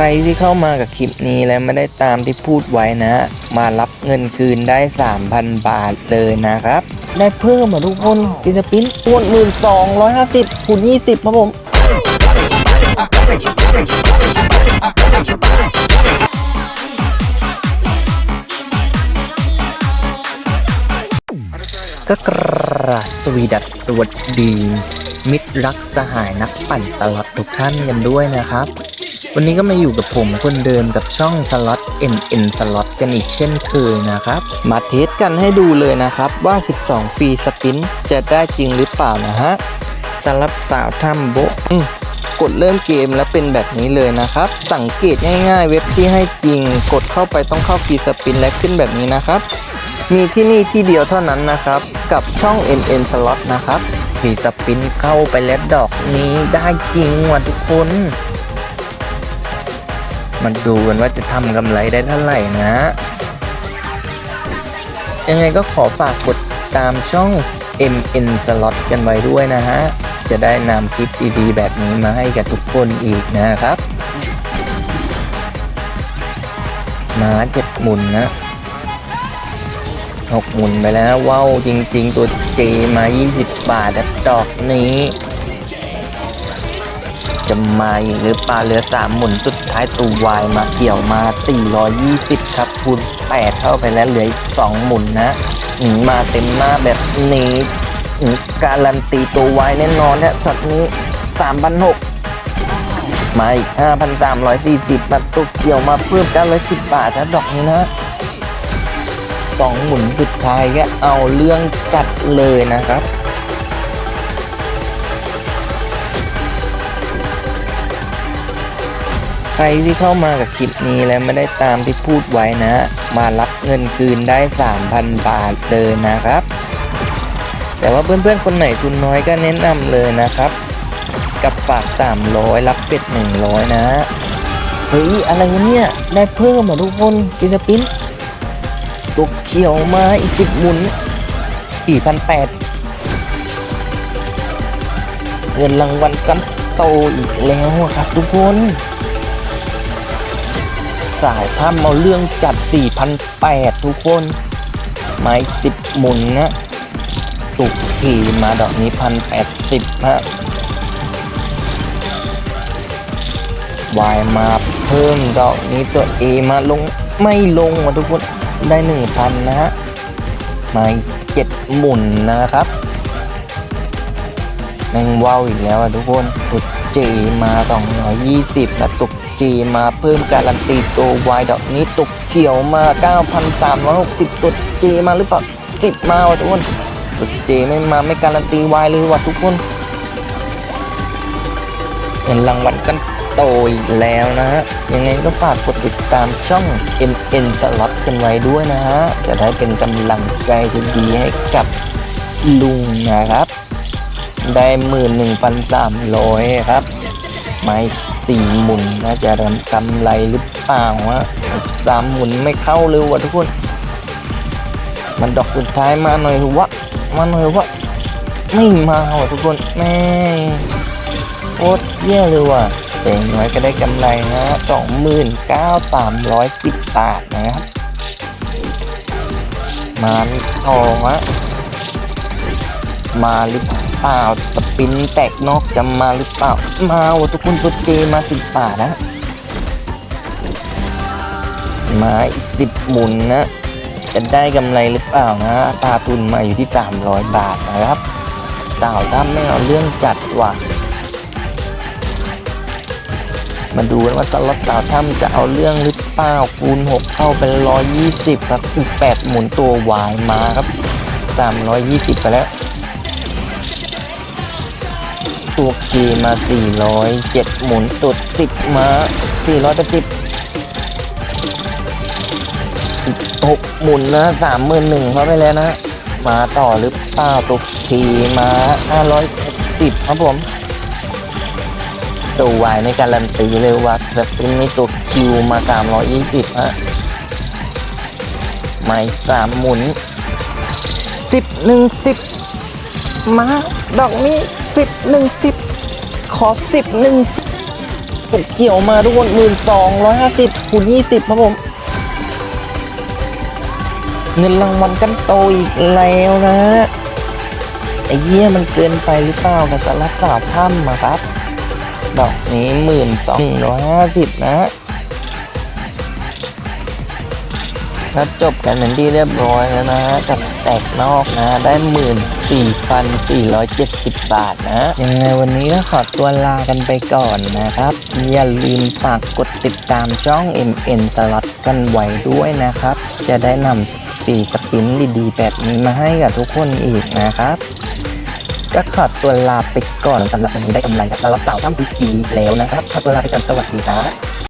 รที่เข้ามากับคลิปนี้แล้วไม่ได้ตามที่พูดไว้นะ มารับเงินคืนได้ 3,000 บาทเลยนะครับ ได้เพิ่มมาทุกคนฟิลิปปินส์อ้วนหมื่นสองร้อยห้าสิบคูณยี่สิบครับผมก็กราสวีดัสสวัสดี มิตรรักสหายนักปั่นตลอดทุกท่านกันด้วยนะครับ วันนี้ก็มาอยู่กับผมคนเดิมกับช่องสล็อต NN สล็อตกันอีกเช่นเคยนะครับ มาเทสกันให้ดูเลยนะครับว่า 12 ฟรีสปินจะได้จริงหรือเปล่านะฮะสำหรับสาวทำโบะกดเริ่มเกมแล้วเป็นแบบนี้เลยนะครับ สังเกตง่ายๆ เว็บที่ให้จริง กดเข้าไปต้องเข้าฟรีสปินและขึ้นแบบนี้นะครับ มีที่นี่ที่เดียวเท่านั้นนะครับ กับช่อง NN Slot นะครับฟีสปินเข้าไปแล้วดอกนี้ได้จริงว่ะทุกคน มาดูกันว่าจะทำกำไรได้เท่าไหร่นะ ยังไงก็ขอฝากกดตามช่อง MN Slot กันไว้ด้วยนะฮะ จะได้นำคลิปดีๆแบบนี้มาให้กับทุกคนอีกนะครับมาเจ็ดหมุนนะหกหมุนไปแล้วว้าวจริง ๆ ตัวเจมา 20 บาทแบบดอกนี้ จะมาอีกหรือปลาเหลือ3หมุนสุดท้ายตัววายมาเกี่ยวมา 420 ครับคูณ8เข้าไปแล้วเหลืออีก2หมุนนะมาเต็มหน้าแบบนี้การันตีตัววายแน่นอนเนี่ยช็อตนี้ 3,600 มาอีก 5,340 มาตัวเกี่ยวมาเพิ่ม910 บาทนะดอกนี้นะสองหมุนสุดท้ายก็เอาเรื่องจัดเลยนะครับ รที่เข้ามากับคลิปนี้แล้วไม่ได้ตามที่พูดไว้นะ มารับเงินคืนได้ 3,000 บาทเลยนะครับ แต่ว่าเพื่อนๆคนไหนทุนน้อยก็แนะนำเลยนะครับ กับฝาก 300 รับเป็ด 100 นะเฮ้ยอะไรวะเนี่ย ได้เพิ่มอะทุกคนฟิลิปปินตกเขียวมาอีกสิบหมุนสี่พันแปดเงินรางวัลกันโตอีกแล้วครับทุกคน สายถ้ำเอาเรื่องจัด 4,800 ทุกคน ไมาอีกสิบหมุนนะตุกขี่มาดอกนี้พันแปดสิบฮะวายมาเพิ่มดอกนี้ตัว A มาลงไม่ลงมาทุกคนได้หนึ่งพันนะฮะมาเจ็ดหมุนนะครับ แมงว่าวอีกแล้วอะทุกคนตุกเจมา220แล้วตุกเจมาเพิ่มการันตีตัววายดอกนี้ตุกเขียวมา9,360ตุกเจมาหรือเปล่า10 มาวะทุกคนตุกเจไม่มาไม่การันตีวายเลยว่ะทุกคนเงินรางวัลกันโตอีกแล้วนะฮะ ยังไงก็ฝากกดติดตามช่อง MN Slot กันไว้ด้วยนะฮะ จะได้เป็นกำลังใจดีให้กับลุงนะครับ ได้หมื่นหนึ่งพันสามร้อยครับ ไม้สี่หมุนน่าจะกำไรหรือเปล่าวะสามหมุนไม่เข้าเลยวะทุกคน มันดอกสุดท้ายมาหน่อยเถอวะมาหน่อยเถอวะไม่มาวะทุกคนแม่โคตรแย่เลยว่ะแต่น้อยก็ได้กำไรนะสองหมื่นเก้าสามร้อยสิบบาทนะครับมาทองอะมาหรือเปล่า สปินแตกนอกจะมาหรือเปล่า มาวะทุกคนตัวเจมาสิบบานะ มาอีกสิบหมุนนะ จะได้กำไรหรือเปล่านะตาทุนมาอยู่ที่ 300 บาทนะครับสาวถ้าไม่เอาเรื่องจัดว่ะมาดูกันว่าสล็อตสาวถ้ำจะเอาเรื่องหรือเปล่าคูณ6เข้าเป็น 120 ครับอีก8หมุนตัววายมาครับ 320 ไปแล้ว ตัวเกมา 407 หมุนตุด 10 มา480หกหมุนนะสามหมื่นหนึ่งเข้าไปแล้วนะ มาต่อหรือเปล่าตุกทีมาห้าร้อยสิบครับผมตัววายในการันตีเลยว่าแบบเป็นมีตัวคิวมาสามร้อยยี่สิบฮะไม่สามหมุนสิบหนึ่งสิบมา ดอกนี้ สิบหนึ่งสิบขอสิบหนึ่งกดเกี่ยวมาทุกคนหมื่นสองร้อยห้าสิบคูณยี่สิบครับผม เงินรางวัลกันโตอีกแล้วนะไอ้เหี้ยมันเกินไปหรือเปล่ากับจะรักษาถ้ำอะครับ ดอกนี้หมื่นสองร้อยห้าสิบนะ แล้วจบกันเป็นที่เรียบร้อยแล้วนะกับแตกนอกนะ ได้หมื่นสี่พันสี่ร้อยเจ็ดสิบบาทนะ ยังไงวันนี้ก็ขอตัวลากันไปก่อนนะครับ อย่าลืมฝากกดติดตามช่อง MN Slot กันไว้ด้วยนะครับ จะได้นำสีสปินดีๆ แบบนี้มาให้กับทุกคนอีกนะครับก็ขอตัวลาไปก่อนสำหรับวันนี้ได้กำไรจากตลอดสาท่ามพีจีแล้วนะครับขอตัวลาไปก่อนสวัสดีครับ